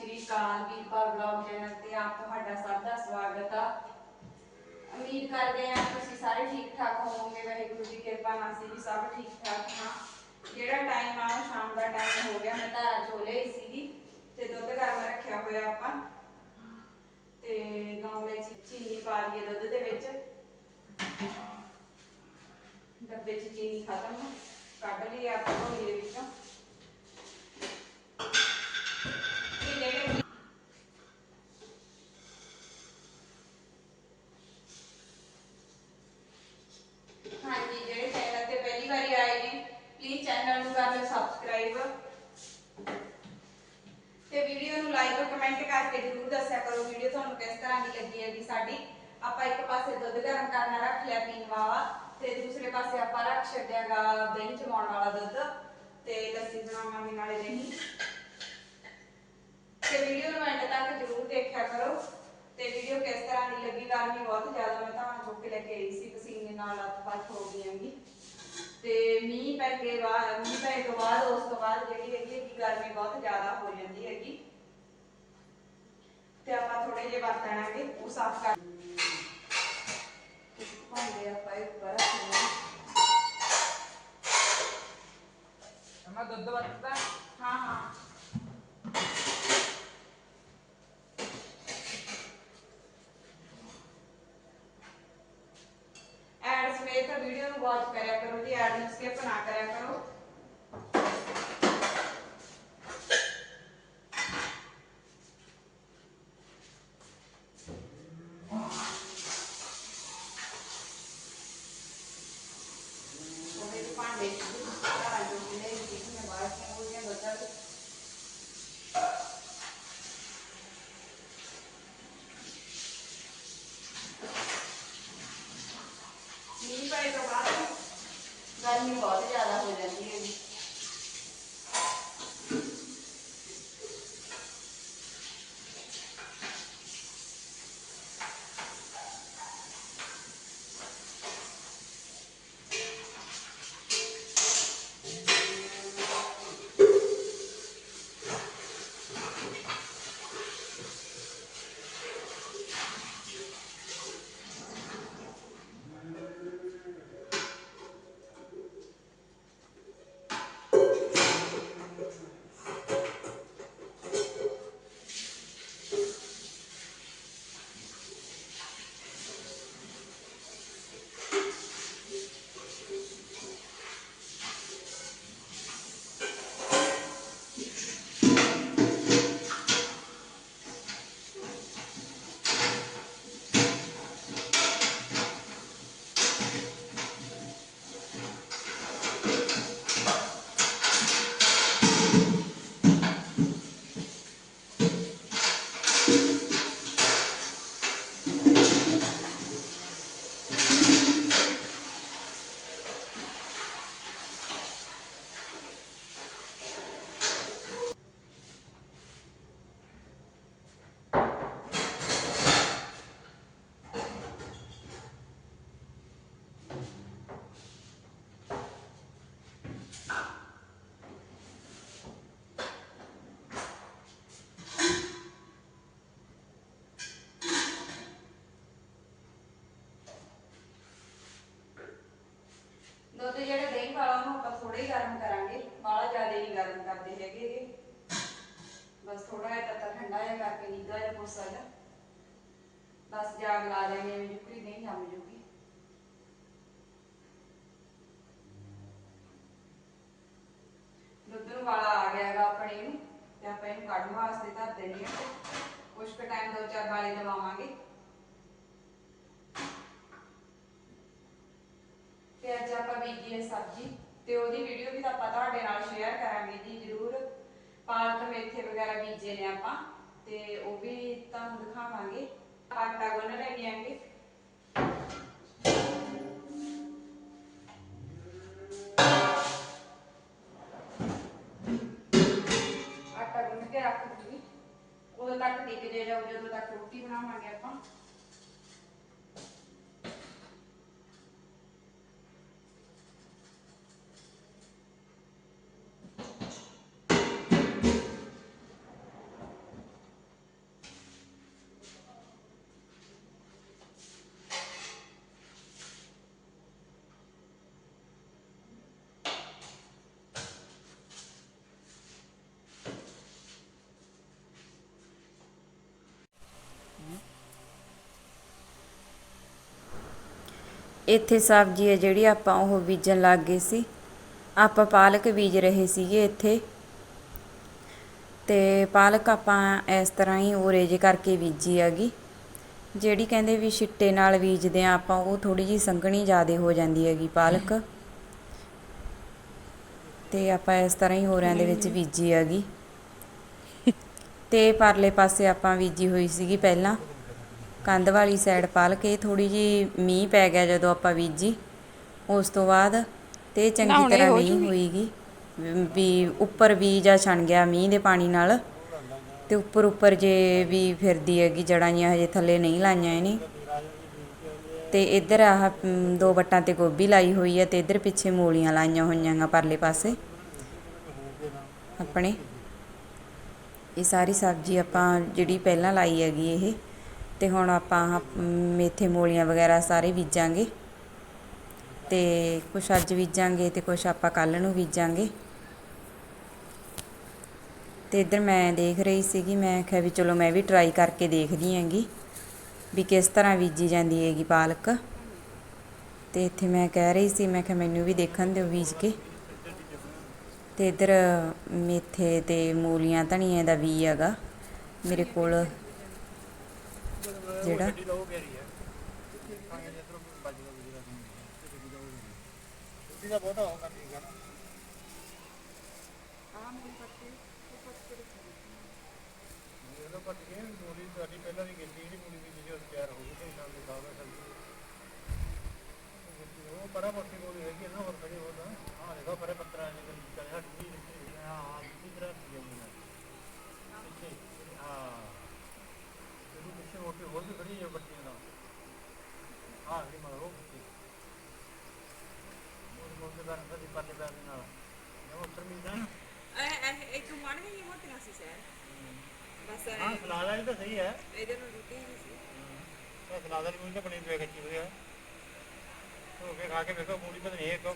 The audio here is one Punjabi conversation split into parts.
ਸ਼੍ਰੀ ਅਕਾਲ ਵੀਰਪਾਲ ਬਲੌਗ ਚੈਨਲ ਤੇ ਆਪ ਤੁਹਾਡਾ ਸਭ ਦਾ ਸਵਾਗਤ ਆ। ਉਮੀਦ ਕਰਦੇ ਹਾਂ ਤੁਸੀਂ ਸਾਰੇ ਠੀਕ ਠਾਕ ਹੋਵੋਗੇ, ਵਾਹਿਗੁਰੂ ਦੀ ਕਿਰਪਾ ਨਾਲ ਅਸੀਂ ਵੀ ਸਭ ਠੀਕ ਠਾਕ ਹਾਂ। ਜਿਹੜਾ ਟਾਈਮ ਆ, ਉਹ ਸ਼ਾਮ ਦਾ ਟਾਈਮ ਹੋ ਗਿਆ, ਮੈਂ ਧਾਰਾ ਚੋਲੇ ਹੀ ਸੀਗੀ ਤੇ ਦੁੱਧ ਗਰਮ ਰੱਖਿਆ ਹੋਇਆ ਆਪਾਂ। ਤੇ ਗਾਉਂ ਵਿੱਚ ਚੀਨੀ ਪਾ ਲਈਏ ਦੁੱਧ ਦੇ ਵਿੱਚ। ਡੱਬੇ 'ਚ ਚੀਨੀ ਖਤਮ, ਕੱਢ ਲਈ ਆਪਾਂ ਧੋਣੀ ਦੇ ਵਿੱਚੋਂ ਤੇ ਜਿਹੜੇ ਹਾਂਜੀ ਜਿਹੜੇ ਚੈਨਲ ਤੇ ਪਹਿਲੀ ਵਾਰੀ ਆਏ ਨੇ ਪਲੀਜ਼ ਚੈਨਲ ਨੂੰ ਕਰ ਲਓ ਸਬਸਕ੍ਰਾਈਬ ਤੇ ਵੀਡੀਓ ਨੂੰ ਲਾਈਕ ਕਮੈਂਟ ਕਰਕੇ ਜਰੂਰ ਦੱਸਿਆ ਕਰੋ। ਵੀਡੀਓ ਤੁਹਾਨੂੰ ਕਿਸ ਤਰ੍ਹਾਂ ਦੀ ਲੱਗੀ ਹੈਗੀ ਸਾਡੀ? ਆਪਾਂ ਇੱਕ ਪਾਸੇ ਦੁੱਧ ਗਰਮ ਕਰਨਾ ਰੱਖ ਲਿਆ ਪੀਣ ਵਾਲਾ, ਤੇ ਦੂਸਰੇ ਪਾਸੇ ਆਪਾਂ ਰੱਖ ਛੱਡਿਆਗਾ ਦਹੀਂ ਜਮਾਉਣ ਵਾਲਾ ਦੁੱਧ, ਤੇ ਲੱਸੀ ਬਣਾਵਾਂਗੇ ਨਾਲੇ ਦਹੀਂ। ਤੇ ਵੀਡੀਓ ਨੂੰ ਐਂਡ ਤੱਕ ਜਰੂਰ ਦੇਖਿਆ ਕਰੋ। ਤੇ ਵੀਡੀਓ ਕਿਸ ਤਰ੍ਹਾਂ ਦੀ ਲੱਗੀ, ਗਰਮੀ ਬਹੁਤ ਜ਼ਿਆਦਾ, ਮੈਂ ਤਾਂ ਚੁੱਕ ਕੇ ਲੈ ਕੇ ਆਈ ਸੀ, ਪਸੀਨੇ ਨਾਲ ਲੱਤ ਪੱਟ ਹੋ ਗਈ ਹੈਗੀ। ਤੇ ਮੀਂਹ ਪੈ ਕੇ ਬਾਅਦ ਮੀਂਹ ਪੈ ਤੋਂ ਬਾਅਦ ਉਸ ਤੋਂ ਬਾਅਦ ਜਿਹੜੀ ਹੈਗੀ ਹੈਗੀ ਗਰਮੀ ਬਹੁਤ ਜ਼ਿਆਦਾ ਹੋ ਜਾਂਦੀ ਹੈਗੀ। ਤੇ ਆਪਾਂ ਥੋੜੇ ਜਿਹੇ ਬਰਤਨ ਆਗੇ ਉਹ ਸਾਫ਼ ਕਰ ਭਾਂਡੇ ਆਪਾਂ ਰੱਖਣੇ ਆ। ਅਮਾ ਦੁੱਧ ਵਰਤਦਾ? ਹਾਂ ਹਾਂ ਐਡ ਸਮੇਤ ਵੀਡੀਓ ਨੂੰ ਵਾਚ ਕਰਿਆ ਕਰੋ ਜੀ ਐਡ ਨੂੰ ਸਕਿਪ ਨਾ ਕਰਿਆ ਕਰੋ। ਦੁੱਧ ਜਿਹੜਾ ਦਹੀਂ ਵਾਲਾ ਉਹਨੂੰ ਆਪਾਂ ਥੋੜਾ ਹੀ ਗਰਮ ਕਰਾਂਗੇ। ਬਾਹਲਾ ਜ਼ਿਆਦਾ ਨਹੀਂ ਗਰਮ ਕਰਦੇ ਹੈਗੇ ਗੇ। ਬਸ ਥੋੜਾ ਜਿਹਾ ਤੱਤਾ ਠੰਡਾ ਜਿਹਾ ਕਰਕੇ ਨੀਗਾ ਜਿਹਾ ਕੋਸਾ ਜਿਹਾ। ਬਸ ਜਾਗ ਲਾ ਦੇਣੀ ਐਵੇਂ ਜੁਕਰੀ ਨਹੀਂ ਜੰਮ ਜੂਗੀ ਦੁੱਧ ਨੂੰ ਵਾਲਾ ਆ ਗਿਆ ਹੈਗਾ ਆਪਣੇ ਨੂੰ, ਤੇ ਆਪਾਂ ਇਹਨੂੰ ਕੱਢਣ ਵਾਸਤੇ ਧਰ ਦੇਣੀ ਹੈ ਕੁਛ ਕੁ ਟਾਈਮ ਦੋ ਚਾਰ ਵਾਲੇ ਦਵਾਵਾਂਗੇ। ਤੇ ਅੱਜ ਆਪਾਂ ਬੀਜੀ ਹੈ ਸਬਜ਼ੀ, ਤੇ ਉਹਦੀ ਵੀਡੀਓ ਵੀ ਆਪਾਂ ਤੁਹਾਡੇ ਨਾਲ ਸ਼ੇਅਰ ਕਰਾਂਗੇ ਜੀ ਜਰੂਰ। ਪਾਲਕ ਮੇਥੇ ਵਗੈਰਾ ਬੀਜੇ ਨੇ ਆਪਾਂ, ਤੇ ਉਹ ਵੀ ਤੁਹਾਨੂੰ ਦਿਖਾਵਾਂਗੇ। ਆਟਾ ਗੁੰਨ ਲੈਣੀ ਆਂਗੇ ਆਟਾ ਗੁੰਨ ਕੇ ਰੱਖ ਦੂੰਗੀ। ਉਦੋਂ ਤੱਕ ਟਿਕ ਜਾਊ ਜਦੋਂ ਤੱਕ ਰੋਟੀ ਬਣਾਵਾਂਗੇ ਆਪਾਂ। ਇੱਥੇ ਸਬਜ਼ੀ ਹੈ ਜਿਹੜੀ ਆਪਾਂ ਉਹ ਬੀਜਣ ਲੱਗ ਗਏ ਸੀ। ਆਪਾਂ ਪਾਲਕ ਬੀਜ ਰਹੇ ਸੀਗੇ ਇੱਥੇ। ਤੇ ਪਾਲਕ ਆਪਾਂ ਇਸ ਤਰ੍ਹਾਂ ਹੀ ਉਰੇ ਜੇ ਕਰਕੇ ਬੀਜੀ ਹੈਗੀ। ਜਿਹੜੀ ਕਹਿੰਦੇ ਵੀ ਛਿੱਟੇ ਨਾਲ ਬੀਜਦੇ ਆ ਆਪਾਂ, ਉਹ ਥੋੜੀ ਜੀ ਸੰਘਣੀ ਜ਼ਿਆਦੇ ਹੋ ਜਾਂਦੀ ਹੈਗੀ ਪਾਲਕ। ਤੇ ਆਪਾਂ ਇਸ ਤਰ੍ਹਾਂ ਹੀ ਹੋਰਾਂ ਦੇ ਵਿੱਚ ਬੀਜੀ ਹੈਗੀ। ਤੇ ਪਰਲੇ ਪਾਸੇ ਆਪਾਂ ਬੀਜੀ ਹੋਈ ਸੀਗੀ ਪਹਿਲਾਂ। ਕੰਧ ਵਾਲੀ ਸਾਈਡ ਪਾਲਕ ਇਹ ਥੋੜੀ ਜੀ ਮੀਂਹ ਪੈ ਗਿਆ ਜਦੋਂ ਆਪਾਂ ਬੀਜੀ ਉਸ ਤੋਂ ਬਾਅਦ ਤੇ ਚੰਗੀ ਤਰ੍ਹਾਂ ਨਹੀਂ ਹੋਈਗੀ ਵੀ ਉੱਪਰ ਵੀ ਜਾਂ ਛਣ ਗਿਆ ਮੀਂਹ ਦੇ ਪਾਣੀ ਨਾਲ। ਤੇ ਉੱਪਰ ਉੱਪਰ ਜੇ ਵੀ ਫਿਰਦੀ ਹੈਗੀ ਜੜਾਂ ਜੀਆਂ ਹਜੇ ਥੱਲੇ ਨਹੀਂ ਲਾਈਆਂ ਇਹਨੇ। ਤੇ ਇੱਧਰ ਆਹ ਦੋ ਵੱਟਾਂ ਤੇ ਗੋਭੀ ਲਾਈ ਹੋਈ ਹੈ ਤੇ ਇੱਧਰ ਪਿੱਛੇ ਮੂਲੀਆਂ ਲਾਈਆਂ ਹੋਈਆਂ ਗਾ ਪਰਲੇ ਪਾਸੇ। ਆਪਣੇ। ਇਹ ਸਾਰੀ ਸਬਜ਼ੀ ਆਪਾਂ ਜਿਹੜੀ ਪਹਿਲਾਂ ਲਾਈ ਹੈਗੀ ਇਹ। ਅਤੇ ਹੁਣ ਆਪਾਂ ਆਹ, ਮੇਥੇ ਮੂਲੀਆਂ ਵਗੈਰਾ ਸਾਰੇ ਬੀਜਾਂਗੇ। ਅਤੇ ਕੁਛ ਅੱਜ ਬੀਜਾਂਗੇ ਅਤੇ ਕੁਛ ਆਪਾਂ ਕੱਲ੍ਹ ਨੂੰ ਬੀਜਾਂਗੇ। ਅਤੇ ਇੱਧਰ ਮੈਂ ਦੇਖ ਰਹੀ ਸੀਗੀ ਮੈਂ ਕਿਹਾ ਵੀ ਚਲੋ ਮੈਂ ਵੀ ਟਰਾਈ ਕਰਕੇ ਦੇਖਦੀ ਹੈਗੀ ਵੀ ਕਿਸ ਤਰ੍ਹਾਂ ਬੀਜੀ ਜਾਂਦੀ ਹੈਗੀ ਪਾਲਕ। ਤੇ ਇੱਥੇ ਮੈਂ ਕਹਿ ਰਹੀ ਸੀ ਮੈਂ ਕਿਹਾ ਮੈਨੂੰ ਵੀ ਦੇਖਣ ਦਿਓ ਬੀਜ ਕੇ। ਤੇ ਇੱਧਰ ਮੇਥੇ ਤੇ ਮੂਲੀਆਂ ਧਨੀਏ ਦਾ ਬੀਜ ਹੈਗਾ ਮੇਰੇ ਕੋਲ ਜਿਹੜਾ ਦਾ ਬਹੁਤਾ ਹੋਗਾ ਠੀਕ ਹੈ ਪਿੱਛੇ ਮੋਟੀ ਹੋਰ ਵੀ ਖੜੀ ਹੈ ਬੱਟੀਆਂ ਨਾਲ। ਹਾਂ ਇਹ ਮਗਰ ਉਹ ਪਿੱਛੇ ਉਹ ਮੋਟੇ ਦਾ ਰੰਗ ਦੀ ਪੱਤੇ ਪੈਣ ਨਾਲ। ਇਹ ਉੱਤਰ ਮਿਲਦਾ ਨਾ ਇੱਕ ਮਣ ਨਹੀਂ ਮੋਟੀਆਂ ਸੀ ਸਰ ਬਸ ਹਾਂ ਸਲਾਦ ਵਾਲੀ ਤਾਂ ਸਹੀ ਹੈ। ਇਹਦੇ ਨੂੰ ਰੋਟੀ ਨਹੀਂ ਸੀ। ਇਹ ਸਲਾਦ ਵਾਲੀ ਮੂਲੀ ਤਾਂ ਬਣੀ ਪਈ ਕੱਚੀ ਹੋਈ ਹੈ। ਧੋ ਕੇ ਖਾ ਕੇ ਵੇਖੋ ਮੂਲੀ ਪਤਾ ਨਹੀਂ ਇਹ ਕੋ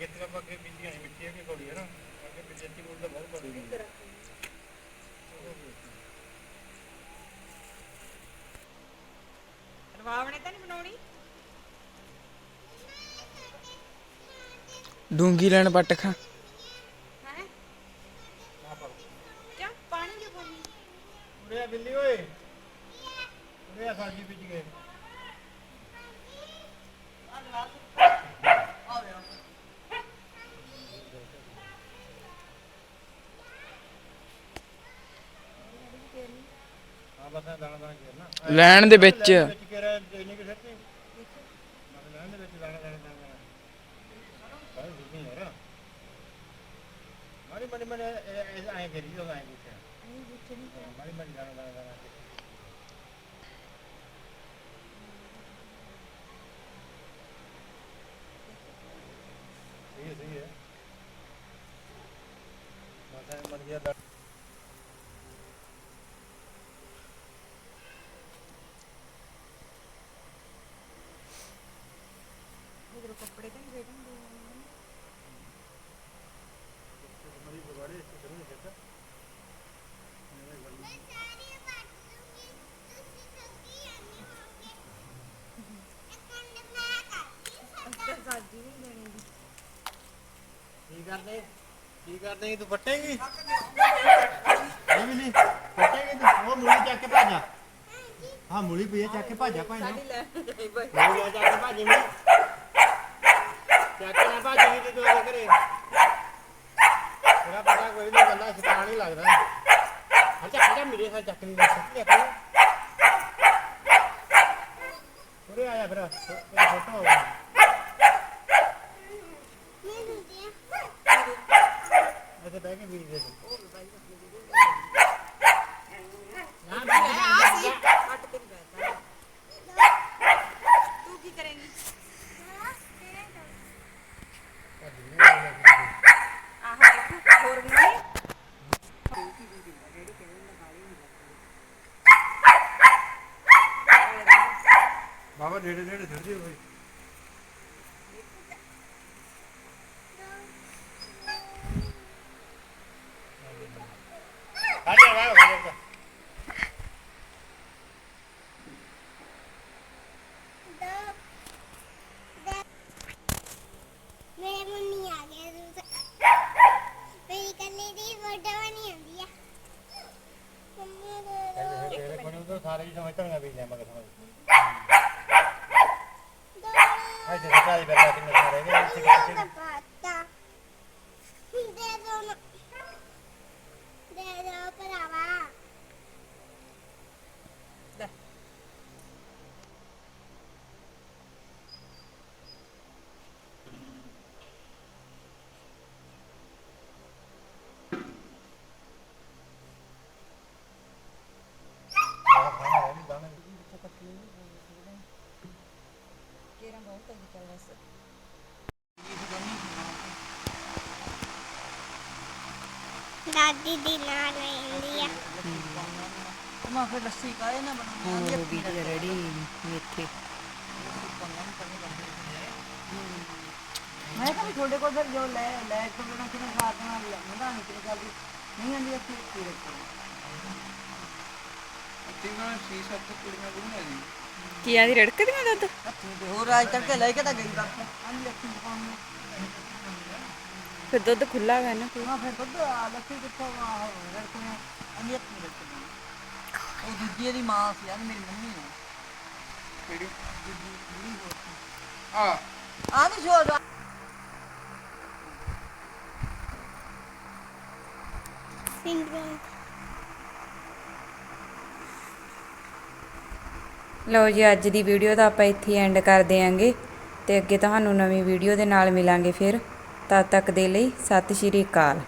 ਗਿੱਤ ਕੱਪ ਅੱਗੇ ਬੀਜੀਆਂ ਨਹੀਂ ਮਿੱਠੀ ਹੈ ਕਿ ਕੌੜੀ ਹੈ ਨਾ। ਅੱਗੇ ਬਿਜਤੀ ਮੂਲੀ ਤਾਂ ਬਹੁਤ ਕੌੜੀ ਹੈ। ਨਹੀਂ ਬਣਾਉਣੀ? ਡੂੰਗੀ ਲੈਣ ਪੱਟ ਖਾ। ਹੈ? ਕਿਉਂ ਪਾਣੀ ਕਿਉਂ ਪਾਣੀ। ਉਰੇ ਆ ਬਿੱਲੀ ਓਏ। ਉਰੇ ਆ ਸਬਜ਼ੀ ਬੀਜ ਗਏ। ਹਾਂ ਬਸ ਇਹ ਦਾਣਾ ਦਾਣਾ ਘੇਰਨਾ ਲੈਣ ਦੇ ਵਿੱਚ ਵਿੱਚ ਘੇਰਾ ਨਹੀਂ ਕਿ ਸੱਚੀ ਮਤਲਬ ਲੈਣ ਦੇ ਵਿੱਚ ਦਾਣਾ ਦਾਣਾ ਦਾਣਾ ਬਾਈ ਨਹੀਂ ਯਾਰ ਮਾਰੀ ਮਨੀ ਮਨੀ ਇਹ ਐਂ ਘੇਰੀ ਜੋ ਐਂ ਗੁੱਛੇ ਮਾਰੀ ਮਨੀ ਦਾਣਾ ਦਾਣਾ ਦਾਣਾ ਸਹੀ ਹੈ ਸਹੀ ਹੈ ਮਾਤਾ ਮਰ ਗਿਆ ਦਾ ਇਧਰ ਕੱਪੜੇ ਤਾਂ ਨਹੀਂ ਵੇਟਣਗੇ ਮਰੀ ਬਗਾੜੇ ਇਸ ਤਰ੍ਹਾਂ ਨਹੀਂ ਕਰਦਾ ਸਾਜੀ ਨਹੀਂ ਦੇਣੀ ਕੀ ਕਰਦੇ ਕੀ ਕਰਦੇ ਤੂੰ ਫੱਟੇਂਗੀ? ਨਹੀਂ ਵੀ ਨਹੀਂ ਫੱਟੇਂਗੀ ਤੂੰ। ਉਹ ਮੂਲੀ ਚੱਕ ਕੇ ਭਾਜਾ। ਹਾਂ ਮੂਲੀ ਪਈ ਹੈ, ਚੱਕ ਕੇ ਭਾਜਾ ਭਾਈ ਨੂੰ। ਮੂਲੀ ਚੱਕ ਕੇ ਭਾਜੀ ਨੂੰ। ਚੱਕ ਕੇ ਨਾ ਭਾਜੀ ਤੇ ਤੂੰ ਆ ਕਰੇ ਤੇਰਾ ਪਤਾ ਕੋਈ ਨਹੀਂ ਬੰਦਾ ਸ਼ੈਤਾਨ ਹੀ ਲੱਗਦਾ। ਅੱਛਾ ਅੱਛਾ ਮੇਰੇ ਸਾਹ ਚੱਕ ਨਹੀਂ ਲੱਗ ਸਕਦੀ ਆਪਣੀ ਉਰੇ ਆਇਆ ਫਿਰ ਫੋਟੋ ਹੋਗਾ ਇੱਥੇ ਬਹਿ ਕੇ ਵੀਰ ਦੇ ਤੂੰ ਨਾ ਆ ਸੀ। ਕੱਟ ਕੇ ਨਹੀਂ ਬੈਠਾ ਤੂੰ ਕੀ ਕਰੇਂਗੀ? ਆਹ ਦੇਖੋ ਹੋਰ ਨਹੀਂ ਬਾਬਾ ਡੇੜੇ ਡੇੜੇ ਛੱਡਦੀ ਹੋਈ ਆ ਜਾ ਵਾ ਆ ਜਾ ਸਾਰੇ ਹੀ ਸਮਝ ਧਣੀਆਂ ਬੀਜਦੇ ਮਗਰ ਸਮਝ। ਅੱਜ ਤੇ ਸਾਰੇ ਇੱਥੇ ਕਿਤੇ ਪਾਤਾ ਦੇ ਦੋ ਨਾ ਦੇ ਦੋ ਭਰਾਵਾ ਖਾਣਾ ਖਾਣਾ ਹੈ ਨਹੀਂ ਦਾਣੇ ਦਾਦੀ ਦੀ ਨਾਲ ਰਹਿੰਦੀ ਆ। ਮੈਂ ਫਿਰ ਲੱਸੀ ਕਾਏ ਨਾ ਬਣਾਉਂਦੀ ਹੋ ਗਈ ਤੇ ਰੈਡੀ ਮੇਥੇ ਮੈਂ ਕਿਹਾ ਵੀ ਤੁਹਾਡੇ ਕੋਲ ਫਿਰ ਜੋ ਲੈ ਲੈ ਕੇ ਬਿਨਾ ਕਿਨੇ ਖਾ ਕੇ ਨਾਲ ਲੰਘਦਾ ਨਹੀਂ ਕਿਨੇ ਕਰਦੀ ਨਹੀਂ ਆਂਦੀ ਇੱਥੇ ਕੀ ਰੱਖੋ ਕੀ ਆਦੀ ਰੜਕਦੀਆਂ ਦੁੱਧ? ਹੋਰ ਅੱਜ ਤੱਕ ਲੈ ਕੇ ਤਾਂ ਗਈ ਬਸ। ਆਂ ਲੱਸੀ ਪਕਾਉਣ ਨੂੰ ਫਿਰ ਦੁੱਧ ਖੁੱਲਾ ਗਾ ਨਾ ਹਾਂ ਫਿਰ ਦੁੱਧ ਆ ਲੱਸੀ ਕਿੱਥੋਂ ਆ। ਰੜਕਣੇ ਆਂ ਇੱਥੇ ਰੜਕਣੇ ਉਹ ਦੂਜੀ ਦੀ ਮਾਂ ਸੀ ਯਾਰ ਮੇਰੀ ਮੰਮੀ ਨੇ ਕਿਹੜੀ? ਦੂਜੀ ਆ ਆ ਨਹੀਂ ਛੋੜ ਸਿੰਗਲ ਲਓ ਜੀ ਅੱਜ ਦੀ ਵੀਡੀਓ ਦਾ ਆਪਾਂ ਇੱਥੇ ਐਂਡ ਕਰ ਦਿਆਂਗੇ ਤੇ ਅੱਗੇ ਤੁਹਾਨੂੰ ਨਵੀਂ ਵੀਡੀਓ ਦੇ ਨਾਲ ਮਿਲਾਂਗੇ ਫਿਰ ਤਦ ਤੱਕ ਦੇ ਲਈ ਸਤਿ ਸ਼੍ਰੀ ਅਕਾਲ